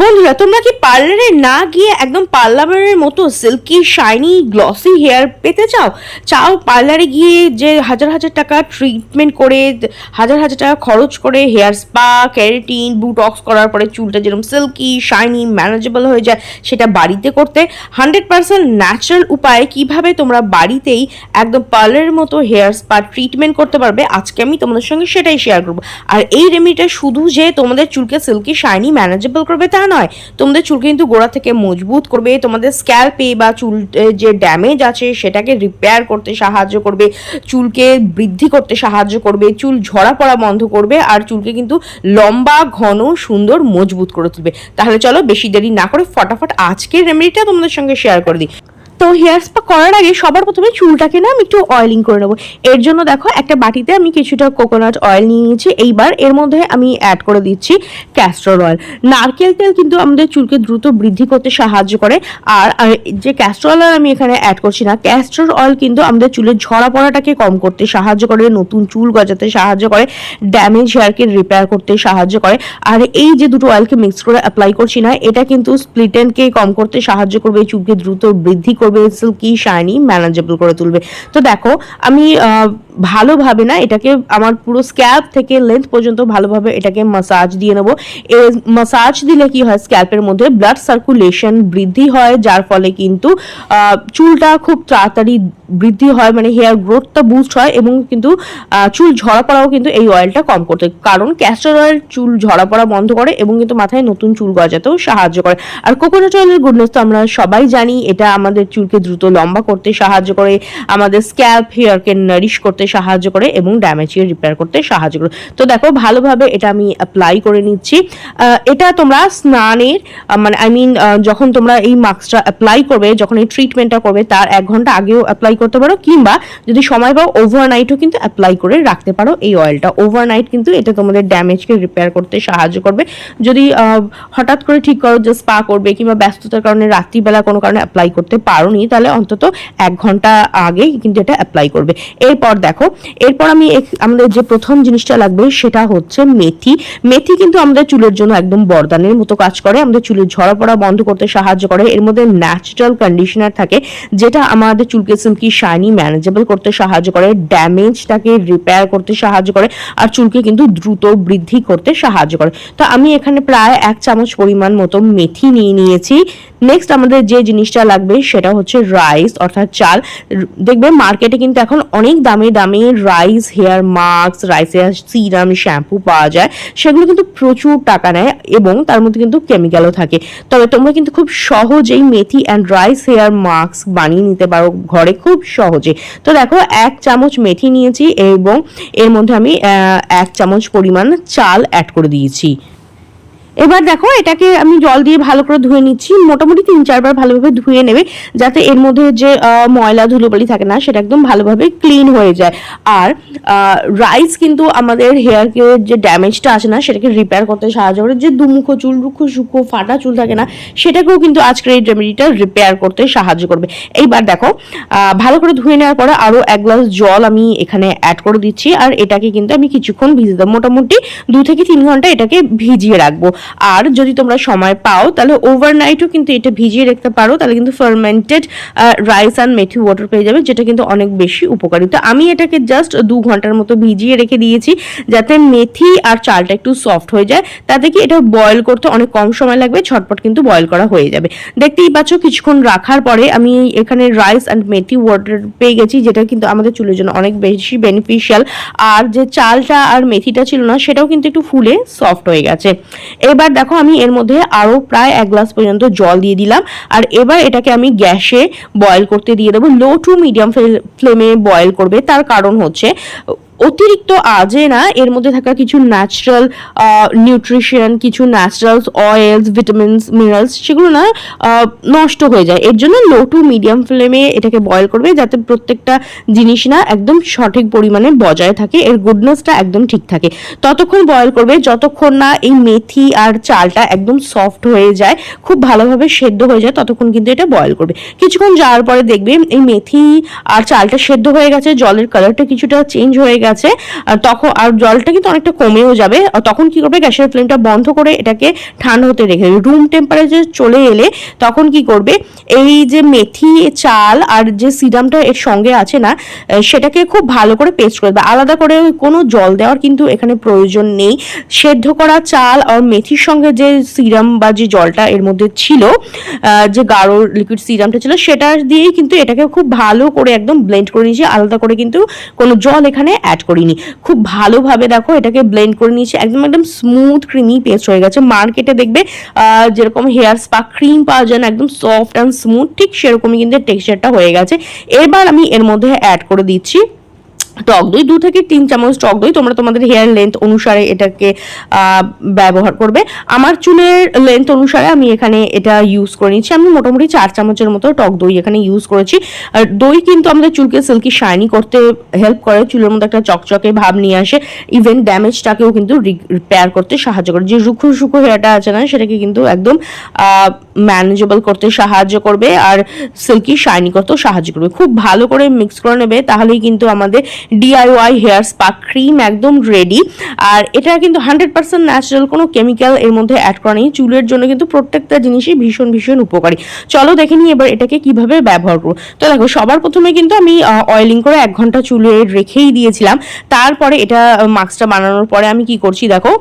বন্ধুরা, তোমরা কি পার্লারে না গিয়ে একদম পার্লারের মতো সিল্কি শাইনি গ্লসি হেয়ার পেতে চাও? চাও পার্লারে গিয়ে যে হাজার হাজার টাকা ট্রিটমেন্ট করে, হাজার হাজার টাকা খরচ করে হেয়ার স্পা ক্যারেটিন বুটক্স করার পরে চুলটা যেরকম সিল্কি শাইনি ম্যানেজেবল হয়ে যায়, সেটা বাড়িতে করতে হান্ড্রেড পার্সেন্ট ন্যাচারাল উপায়ে কীভাবে তোমরা বাড়িতেই একদম পার্লারের মতো হেয়ার স্পা ট্রিটমেন্ট করতে পারবে, আজকে আমি তোমাদের সঙ্গে সেটাই শেয়ার করব। আর এই রেমিডিটা শুধু যে তোমাদের চুলকে সিল্কি শাইনি ম্যানেজেবল করবে তা নয়। তোমাদের চুল কিন্তু গোড়া থেকে মজবুত করবে, তোমাদের স্ক্যাল্পে বা চুল যে ড্যামেজ আছে সেটাকে রিপেয়ার করতে সাহায্য করবে, চুলকে বৃদ্ধি করতে সাহায্য করবে, চুল ঝরা পড়া বন্ধ করবে আর চুলকে কিন্তু লম্বা, ঘন, সুন্দর, মজবুত করে তুলবে। তাহলে চলো বেশি দেরি না করে ফটাফট আজকের রেমেডিটা তোমাদের সঙ্গে শেয়ার করে দিই। তো হেয়ার স্পা করার আগে সবার প্রথমে চুলটাকে না আমি একটু অয়েলিং করে নেব। এর জন্য দেখো, একটা বাটিতে আমি কিছুটা কোকোনাট অয়েল নিয়ে নিয়েছি। এইবার এর মধ্যে আমি অ্যাড করে দিচ্ছি ক্যাস্টর অয়েল নারকেল তেল কিন্তু আমাদের চুলকে দ্রুত বৃদ্ধি করতে সাহায্য করে। আর যে ক্যাস্টর অয়েল আমি এখানে অ্যাড করছি না ক্যাস্টর অয়েল কিন্তু আমাদের চুলের ঝরা পড়াটাকে কম করতে সাহায্য করে, নতুন চুল গজাতে সাহায্য করে ড্যামেজ হেয়ারকে রিপেয়ার করতে সাহায্য করে। আর এই যে দুটো অয়েলকে মিক্স করে অ্যাপ্লাই করছি না, এটা কিন্তু স্প্লিটেনকে কম করতে সাহায্য করবে চুলকে দ্রুত বৃদ্ধি করবে। সিল্কি শাইনি ম্যানেজেবল করে তুলবে। তো দেখো আমি ভালোভাবে না, এটাকে আমার পুরো স্ক্যাল্প থেকে লেন্থ পর্যন্ত ভালোভাবে এটাকে মাসাজ দিয়ে নেব। এই মাসাজ দিলে কি হয় স্ক্যাল্পের মধ্যে ব্লাড সার্কুলেশন বৃদ্ধি হয়, যার ফলে কিন্তু চুলটা খুব তাড়াতাড়ি বৃদ্ধি হয় মানে হেয়ার গ্রোথটা বুস্ট হয় এবং কিন্তু চুল ঝরা পড়াও কিন্তু এই অয়েলটা কম করতে কারণ ক্যাস্টর অয়েল চুল ঝরা পড়া বন্ধ করে এবং কিন্তু মাথায় নতুন চুল গজাতেও সাহায্য করে। আর কোকোনাট অয়েলের গুডনেস তো আমরা সবাই জানি, এটা আমাদের চুলকে দ্রুত লম্বা করতে সাহায্য করে, আমাদের স্ক্যাল্প হেয়ারকে নারিশ করতে সাহায্য করে এবং ড্যামেজকে রিপেয়ার করতে সাহায্য করে। তো দেখো, ভালোভাবে এটা আমি অ্যাপ্লাই করে নিচ্ছি। এটা তোমরা স্নানের মানে আই মিন যখন তোমরা এই মাস্কটা অ্যাপ্লাই করবে, যখন এই ট্রিটমেন্টটা করবে, তার এক ঘণ্টা আগেও অ্যাপ্লাই করতে পারো, কিংবা যদি সময় পাও ওভারনাইটও কিন্তু অ্যাপ্লাই করে রাখতে পারো এই অয়েলটা ওভারনাইট কিন্তু এটা তোমাদের ড্যামেজকে রিপেয়ার করতে সাহায্য করবে। যদি হঠাৎ করে ঠিক করো যে স্পা করবে, কিংবা ব্যস্ততার কারণে রাত্রিবেলা কোনো কারণে অ্যাপ্লাই করতে পারোনি, তাহলে অন্তত এক ঘণ্টা আগেই কিন্তু এটা অ্যাপ্লাই করবে। এরপর দেখো এরপর আমি আমাদের যে প্রথম জিনিসটা লাগবে সেটা হচ্ছে মেথি। মেথি কিন্তু আমাদের চুলের জন্য একদম বরদানের মতো কাজ করে, আমাদের চুলের ঝরা পড়া বন্ধ করতে সাহায্য করে। এর মধ্যে ন্যাচারাল কন্ডিশনার থাকে, যেটা আমাদের চুলকে সিল্কি শাইনি ম্যানেজেবল করতে সাহায্য করে ড্যামেজটাকে রিপেয়ার করতে সাহায্য করে, আর চুলকে কিন্তু দ্রুত বৃদ্ধি করতে সাহায্য করে। তো আমি এখানে প্রায় এক চামচ পরিমাণ মতো মেথি নিয়ে নিয়েছি। নেক্সট আমাদের যে জিনিসটা লাগবে সেটা হচ্ছে রাইস অর্থাৎ চাল। দেখবে মার্কেটে কিন্তু এখন অনেক দামে দামে rice hair mask rice hair serum shampoo পাওয়া যায়। সেগুলো কিন্তু প্রচুর টাকা নেয় এবং তার মধ্যে কিন্তু কেমিক্যালও থাকে। তবে তোমরা কিন্তু খুব সহজেই methi and rice hair mask বানিয়ে নিতে পারো ঘরে, খুব সহজে। তো দেখো, এক চামচ মেথি নিয়েছি এবং এর মধ্যে আমি এক চামচ পরিমাণ চাল অ্যাড করে দিয়েছি। এবার দেখো, এটাকে আমি জল দিয়ে ভালো করে ধুয়ে নিচ্ছি। মোটামুটি তিন, চারবার ভালোভাবে ধুয়ে নেবে, যাতে এর মধ্যে যে ময়লা, ধুলোবালি থাকে না, সেটা একদম ভালোভাবে ক্লিন হয়ে যায়। আর রাইস কিন্তু আমাদের হেয়ারকে যে ড্যামেজটা আছে না, সেটাকে রিপেয়ার করতে সাহায্য করে। যে দুমুখো চুল, রুখো সুখো ফাটা চুল থাকে না, সেটাকেও কিন্তু আজকের এই রেমেডিটা রিপেয়ার করতে সাহায্য করবে। এইবার দেখো ভালো করে ধুয়ে নেওয়ার পরে আরও এক গ্লাস জল আমি এখানে অ্যাড করে দিচ্ছি। আর এটাকে কিন্তু আমি কিছুক্ষণ ভিজে দেবো। মোটামুটি দু থেকে তিন ঘণ্টা এটাকে ভিজিয়ে রাখব। আর যদি তোমরা সময় পাও, তাহলে ওভারনাইটও কিন্তু এটা ভিজিয়ে রাখতে পারো। তাহলে কিন্তু fermented rice and methi water পেয়ে যাবে, যেটা কিন্তু অনেক বেশি উপকারী তো আমি এটাকে জাস্ট দু ঘণ্টার মতো ভিজিয়ে রেখে দিয়েছি, যাতে মেথি আর চালটা একটু সফট হয়ে যায়। তাতে কি এটা বয়েল করতে অনেক কম সময় লাগবে, ছটপট কিন্তু বয়েল করা হয়ে যাবে। দেখতেই পাচ্ছ, কিছুক্ষণ রাখার পরে আমি এখানে রাইস অ্যান্ড মেথি ওয়াটার পেয়ে গেছি, যেটা কিন্তু আমাদের চুলের জন্য অনেক বেশি বেনিফিশিয়াল আর যে চালটা আর মেথিটা ছিল না, সেটাও কিন্তু একটু ফুলে সফট হয়ে গেছে। এবার দেখো আমি এর মধ্যে আরও প্রায় এক গ্লাস পর্যন্ত জল দিয়ে দিলাম। আর এবার এটাকে আমি গ্যাসে বয়েল করতে দিয়ে দেবো। লো টু মিডিয়াম ফ্লেমে বয়েল করবে। তার কারণ হচ্ছে অতিরিক্ত আজে না, এর মধ্যে থাকা কিছু ন্যাচারাল নিউট্রিশন কিছু ন্যাচারাল অয়েলস ভিটামিনস মিনারেলস সেগুলো না নষ্ট হয়ে যায়। এর জন্য লো টু মিডিয়াম ফ্লেমে এটাকে বয়েল করবে যাতে প্রত্যেকটা জিনিস না একদম সঠিক পরিমাণে বজায় থাকে, এর গুডনেসটা একদম ঠিক থাকে। ততক্ষণ বয়েল করবে, যতক্ষণ না এই মেথি আর চালটা একদম সফট হয়ে যায়, খুব ভালোভাবে সেদ্ধ হয়ে যায়, ততক্ষণ কিন্তু এটা বয়েল করবে। কিছুক্ষণ যাওয়ার পরে দেখবে এই মেথি আর চালটা সেদ্ধ হয়ে গেছে, জলের কালারটা কিছুটা চেঞ্জ হয়ে গেছে। আর তখন, আর জলটা কিন্তু অনেকটা কমেও যাবে। তখন কি করবে, গ্যাসের ফ্লেমটা বন্ধ করে এটাকে ঠান্ডা হতে রেখে রুম টেম্পারেচার চলে এলে তখন কি করবে, এই যে মেথি চাল আর যে সিরামটা এর সঙ্গে আছে না সেটাকে খুব ভালো করে পেস্ট করে দেবে। আলাদা করে কোনো জল দেওয়ার কিন্তু এখানে প্রয়োজন নেই। সেদ্ধ করা চাল আর মেথির সঙ্গে যে সিরাম বা যে জলটা এর মধ্যে ছিল যে গাঢ় লিকুইড সিরামটা ছিল, সেটা দিয়েই কিন্তু এটাকে খুব ভালো করে একদম ব্লেন্ড করে নিয়েছি। আলাদা করে কিন্তু কোনো জল এখানে করিনি। খুব ভালোভাবে দেখো এটাকে ব্লেন্ড করে নিয়েছি। একদম একদম স্মুথ ক্রিমি পেস্ট হয়ে গেছে। মার্কেটে দেখবে যেরকম হেয়ার স্পা ক্রিম পাওয়া যায় একদম সফট অ্যান্ড স্মুথ ঠিক সেরকমই কিন্তু টেক্সচারটা হয়ে গেছে। এবার আমি এর মধ্যে অ্যাড করে দিচ্ছি টক দই, দু থেকে তিন চামচ টক দই তোমরা তোমাদের হেয়ার লেন্থ অনুসারে এটাকে ব্যবহার করবে। আমার চুলের লেন্থ অনুসারে আমি এখানে এটা ইউজ করে নিচ্ছি। আমি মোটামুটি চার চামচের মতো টক দই এখানে ইউজ করেছি। আর দই কিন্তু আমাদের চুলকে সিল্কি শাইনি করতে হেল্প করে। চুলের মধ্যে একটা চকচকে ভাব নিয়ে আসে। ইভেন ড্যামেজটাকেও কিন্তু রিপেয়ার করতে সাহায্য করে। যে রুখো সুখো হেয়ারটা আছে না, সেটাকে কিন্তু একদম ম্যানেজেবল করতে সাহায্য করবে। আর সিল্কি শাইনি করতেও সাহায্য করবে। খুব ভালো করে মিক্স করে নেবে, তাহলেই কিন্তু আমাদের ডিআইওয়াই হেয়ার স্পা ক্রিম একদম রেডি আর এটা কিন্তু হান্ড্রেড পার্সেন্ট ন্যাচারাল কোনো কেমিক্যাল এর মধ্যে অ্যাড করা নেই। চুলের জন্য কিন্তু প্রত্যেকটা জিনিসই ভীষণ ভীষণ উপকারী। চলো দেখে নিই এবার এটাকে কীভাবে ব্যবহার করব। তো দেখো, সবার প্রথমে কিন্তু আমি অয়েলিং করে এক ঘণ্টা চুলে রেখেই দিয়েছিলাম। তারপরে এটা মাস্কটা বানানোর পরে আমি কি করছি দেখো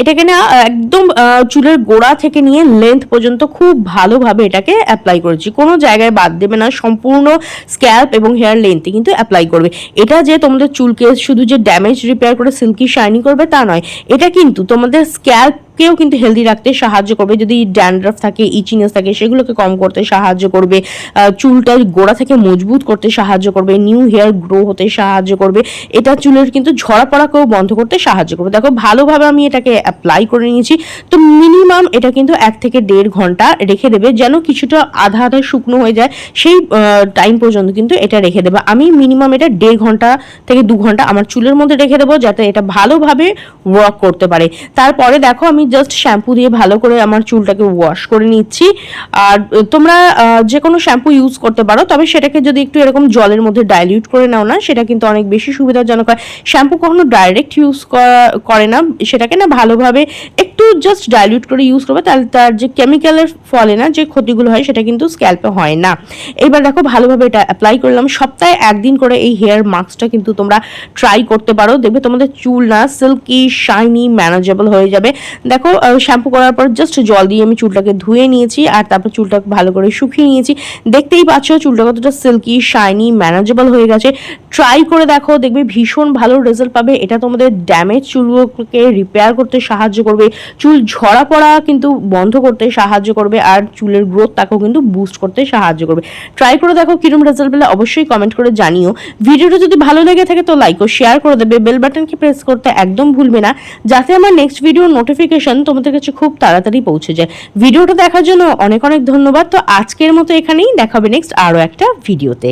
এটাকে না একদম চুলের গোড়া থেকে নিয়ে লেন্থ পর্যন্ত খুব ভালোভাবে এটাকে অ্যাপ্লাই করেছি। কোনো জায়গায় বাদ দেবে না, সম্পূর্ণ স্ক্যাল্প এবং হেয়ার লেন্থে কিন্তু অ্যাপ্লাই করবে। এটা যে তোমাদের চুলকে শুধু যে ড্যামেজ রিপেয়ার করে সিল্কি শাইনি করবে তা নয়, এটা কিন্তু তোমাদের স্ক্যাল্প কেও কিন্তু হেলদি রাখতে সাহায্য করবে। যদি ড্যান্ড্রাফ থাকে ইচিনেস থাকে, সেগুলোকে কম করতে সাহায্য করবে। চুলটা গোড়া থেকে মজবুত করতে সাহায্য করবে। নিউ হেয়ার গ্রো হতে সাহায্য করবে। এটা চুলের কিন্তু ঝরা পড়াকেও বন্ধ করতে সাহায্য করবে। দেখো, ভালোভাবে আমি এটাকে অ্যাপ্লাই করে নিয়েছি। তো মিনিমাম এটা কিন্তু এক থেকে দেড় ঘণ্টা রেখে দেবে, যেন কিছুটা আধা আধা শুকনো হয়ে যায়। সেই টাইম পর্যন্ত কিন্তু এটা রেখে দেবে। আমি মিনিমাম এটা দেড় ঘণ্টা থেকে দু ঘণ্টা আমার চুলের মধ্যে রেখে দেবো, যাতে এটা ভালোভাবে ওয়ার্ক করতে পারে। তারপরে দেখো, আমি জাস্ট শ্যাম্পু দিয়ে ভালো করে আমার চুলটাকে ওয়াশ করে নিচ্ছি। আর তোমরা যে কোনো শ্যাম্পু ইউজ করতে পারো, তবে সেটাকে যদি একটু এরকম জলের মধ্যে ডাইলিউট করে নাও না, সেটা কিন্তু অনেক বেশি সুবিধাজনক হয়। শ্যাম্পু কখনো ডাইরেক্ট ইউজ করে না, সেটাকে না ভালোভাবে একটু জাস্ট ডাইলিউট করে ইউজ করবে, তাহলে তার যে কেমিক্যালের ফলে না, যে ক্ষতিগুলো হয়, সেটা কিন্তু স্ক্যাল্পে হয় না। এবার দেখো, ভালোভাবে এটা অ্যাপ্লাই করলাম। সপ্তাহে একদিন করে এই হেয়ার মাস্কটা কিন্তু তোমরা ট্রাই করতে পারো। দেখবে তোমাদের চুল না সিল্কি শাইনি ম্যানেজেবল হয়ে যাবে। দেখো শ্যাম্পু করার পর জাস্ট জল দিয়ে আমি চুলটাকে ধুয়ে নিয়েছি আর তারপর চুলটাকে ভালো করে শুকিয়ে নিয়েছি। দেখতেই পাচ্ছ, চুলটা কতটা সিল্কি শাইনি ম্যানেজেবল হয়ে গেছে। ট্রাই করে দেখো, দেখবে ভীষণ ভালো রেজাল্ট পাবে। এটা তোমাদের ড্যামেজ চুলগুলোকে রিপেয়ার করতে সাহায্য করবে। চুল ঝরা পড়া কিন্তু বন্ধ করতে সাহায্য করবে আর চুলের গ্রোথ তাকেও কিন্তু বুস্ট করতে সাহায্য করবে। ট্রাই করে দেখো কিরম রেজাল্ট পেলে অবশ্যই কমেন্ট করে জানিও। ভিডিওটা যদি ভালো লেগে থাকে তো লাইক ও শেয়ার করে দেবে। বেল বাটনকে প্রেস করতে একদম ভুলবে না। যাতে আমার নেক্সট ভিডিওর নোটিফিকেশন তোমাদের কাছে খুব তাড়াতাড়ি পৌঁছে যায়। ভিডিওটা দেখার জন্য অনেক অনেক ধন্যবাদ। তো আজকের মতো এখানেই দেখাবে নেক্সট আরও একটা ভিডিওতে।